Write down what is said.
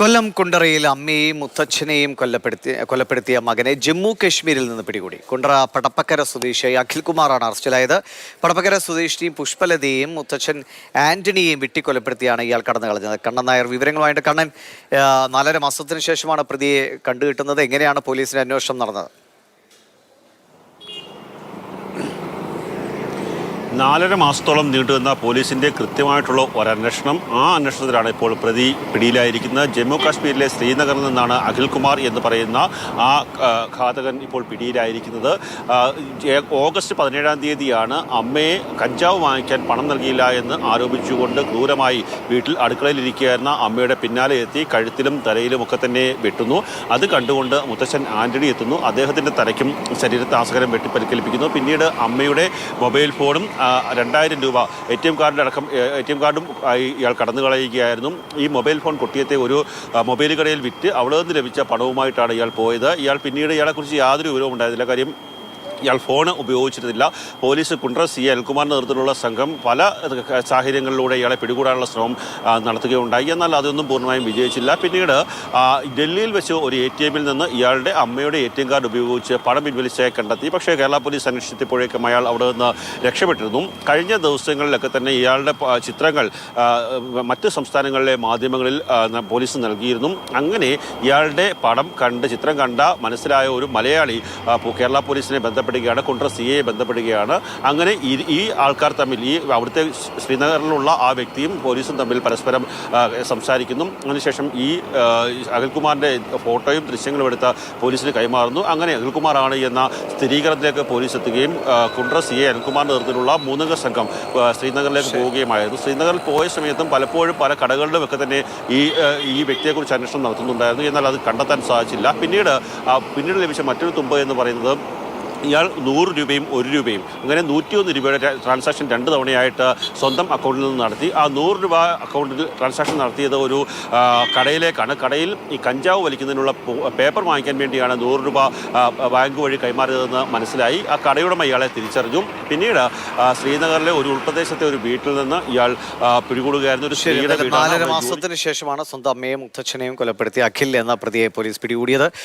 കൊല്ലം കുണ്ടറയിൽ അമ്മയെയും മുത്തച്ഛനെയും കൊല്ലപ്പെടുത്തി കൊലപ്പെടുത്തിയ മകനെ ജമ്മു കശ്മീരിൽ നിന്ന് പിടികൂടി. കുണ്ടറ പടപ്പക്കര സ്വദേശി അഖിൽകുമാറാണ് അറസ്റ്റിലായത്. പടപ്പക്കര സ്വദേശിനിയും പുഷ്പലതയെയും മുത്തച്ഛൻ ആന്റണിയെയും വെട്ടിക്കൊലപ്പെടുത്തിയാണ് ഇയാൾ കടന്നു കളഞ്ഞത്. കണ്ണൻ നായർ വിവരങ്ങളുമായിട്ട് കണ്ണൻ നാലര മാസത്തിന് ശേഷമാണ് പ്രതിയെ കണ്ടുകിട്ടുന്നത്. എങ്ങനെയാണ് പോലീസിന്റെ അന്വേഷണം നടന്നത്? നാലര മാസത്തോളം നീണ്ടുവന്ന പോലീസിന്റെ കൃത്യമായിട്ടുള്ള ഒരന്വേഷണം. ആ അന്വേഷണത്തിലാണ് ഇപ്പോൾ പ്രതി പിടിയിലായിരിക്കുന്നത്. ജമ്മു കാശ്മീരിലെ ശ്രീനഗറിൽ നിന്നാണ് അഖിൽകുമാർ എന്ന് പറയുന്ന ആ ഘാതകൻ ഇപ്പോൾ പിടിയിലായിരിക്കുന്നത്. ഓഗസ്റ്റ് പതിനേഴാം തീയതിയാണ് അമ്മയെ കഞ്ചാവ് വാങ്ങിക്കാൻ പണം നൽകിയില്ല എന്ന് ആരോപിച്ചുകൊണ്ട് ക്രൂരമായി വീട്ടിൽ അടുക്കളയിലിരിക്കുകയായിരുന്ന അമ്മയുടെ പിന്നാലെ എത്തി കഴുത്തിലും തലയിലും ഒക്കെ തന്നെ വെട്ടുന്നു. അത് കണ്ടുകൊണ്ട് മുത്തച്ഛൻ ആന്റണി എത്തുന്നു. അദ്ദേഹത്തിന്റെ തലയ്ക്കും ശരീരത്തെ ആസകരം വെട്ടിപ്പരിക്കേൽപ്പിക്കുന്നു. പിന്നീട് അമ്മയുടെ മൊബൈൽ ഫോണും രണ്ടായിരം രൂപ എ ടി എം കാർഡിന്റെ അടക്കം എ ടി എം കാർഡും ഇയാൾ കടന്നു കളയുകയായിരുന്നു. ഈ മൊബൈൽ ഫോൺ കൊട്ടിയത്തെ ഒരു മൊബൈൽ കടയിൽ വിറ്റ് അവിടെ നിന്ന് ലഭിച്ച പണവുമായിട്ടാണ് ഇയാൾ പോയത്. ഇയാൾ പിന്നീട് ഇയാളെക്കുറിച്ച് യാതൊരു വിവരവും ഉണ്ടായിരുന്നില്ല. കാര്യം ഇയാൾ ഫോൺ ഉപയോഗിച്ചിരുന്നില്ല. പോലീസ് കുണ്ട്ര സി അൽകുമാറിന്റെ നേതൃത്വത്തിലുള്ള സംഘം പല സാഹചര്യങ്ങളിലൂടെ ഇയാളെ പിടികൂടാനുള്ള ശ്രമം നടത്തുകയുണ്ടായി. എന്നാൽ അതൊന്നും പൂർണമായും വിജയിച്ചില്ല. പിന്നീട് ഡൽഹിയിൽ വെച്ച് ഒരു എ ടി എമ്മിൽ നിന്ന് ഇയാളുടെ അമ്മയുടെ എ ടി എം കാർഡ് ഉപയോഗിച്ച് പണം പിൻവലിച്ചായി കണ്ടെത്തി. പക്ഷേ കേരള പോലീസ് അന്വേഷിച്ചപ്പോഴേക്കും അയാൾ അവിടെ നിന്ന് രക്ഷപ്പെട്ടിരുന്നു. കഴിഞ്ഞ ദിവസങ്ങളിലൊക്കെ തന്നെ ഇയാളുടെ ചിത്രങ്ങൾ മറ്റ് സംസ്ഥാനങ്ങളിലെ മാധ്യമങ്ങളിൽ പോലീസ് നൽകിയിരുന്നു. അങ്ങനെ ഇയാളുടെ പടം കണ്ട് ചിത്രം കണ്ട മനസ്സിലായ ഒരു മലയാളി കേരള പോലീസിനെ ബന്ധപ്പെടുകയാണ് കുണ്ട്ര സി എയെ ബന്ധപ്പെടുകയാണ്. അങ്ങനെ ഈ ആൾക്കാർ തമ്മിൽ ഈ അവിടുത്തെ ശ്രീ- ശ്രീനഗറിലുള്ള ആ വ്യക്തിയും പോലീസും തമ്മിൽ പരസ്പരം സംസാരിക്കുന്നു. അതിനുശേഷം ഈ അഖിൽകുമാറിന്റെ ഫോട്ടോയും ദൃശ്യങ്ങളും എടുത്ത പോലീസിന് കൈമാറുന്നു. അങ്ങനെ അഖിൽകുമാറാണ് എന്ന സ്ഥിരീകരണത്തിലേക്ക് പോലീസ് എത്തുകയും ആ, കുണ്ട്ര സി എ അനിൽകുമാറിന്റെ നേതൃത്വത്തിലുള്ള മൂന്നംഗ സംഘം ശ്രീനഗറിലേക്ക് പോവുകയുമായിരുന്നു. ശ്രീനഗറിൽ പോയ സമയത്തും പലപ്പോഴും പല കടകളിലും ഒക്കെ തന്നെ ഈ ഈ വ്യക്തിയെക്കുറിച്ച് അന്വേഷണം നടത്തുന്നുണ്ടായിരുന്നു. എന്നാൽ അത് കണ്ടെത്താൻ സാധിച്ചില്ല. പിന്നീട് പിന്നീട് ലഭിച്ച മറ്റൊരു തുമ്പ് എന്ന് പറയുന്നത് ഇയാൾ നൂറ് രൂപയും ഒരു രൂപയും അങ്ങനെ നൂറ്റിയൊന്ന് രൂപയുടെ ട്രാൻസാക്ഷൻ രണ്ട് തവണയായിട്ട് സ്വന്തം അക്കൗണ്ടിൽ നിന്ന് നടത്തി. ആ നൂറ് രൂപ അക്കൗണ്ടിൽ ട്രാൻസാക്ഷൻ നടത്തിയത് ഒരു കടയിലേക്കാണ്. കടയിൽ ഈ കഞ്ചാവ് വലിക്കുന്നതിനുള്ള പേപ്പർ വാങ്ങിക്കാൻ വേണ്ടിയാണ് നൂറ് രൂപ ബാങ്ക് വഴി കൈമാറിയതെന്ന് മനസ്സിലായി. ആ കടയുടമ ഇയാളെ തിരിച്ചറിഞ്ഞു. പിന്നീട് ശ്രീനഗറിലെ ഒരു ഉൾപ്രദേശത്തെ ഒരു വീട്ടിൽ നിന്ന് ഇയാൾ പിടികൂടുകയായിരുന്നു. ഒരു നാലര മാസത്തിന് ശേഷമാണ് സ്വന്തം അമ്മയും മുത്തച്ഛനെയും കൊലപ്പെടുത്തിയ അഖിൽ എന്ന പ്രതിയെ പോലീസ് പിടികൂടിയത്.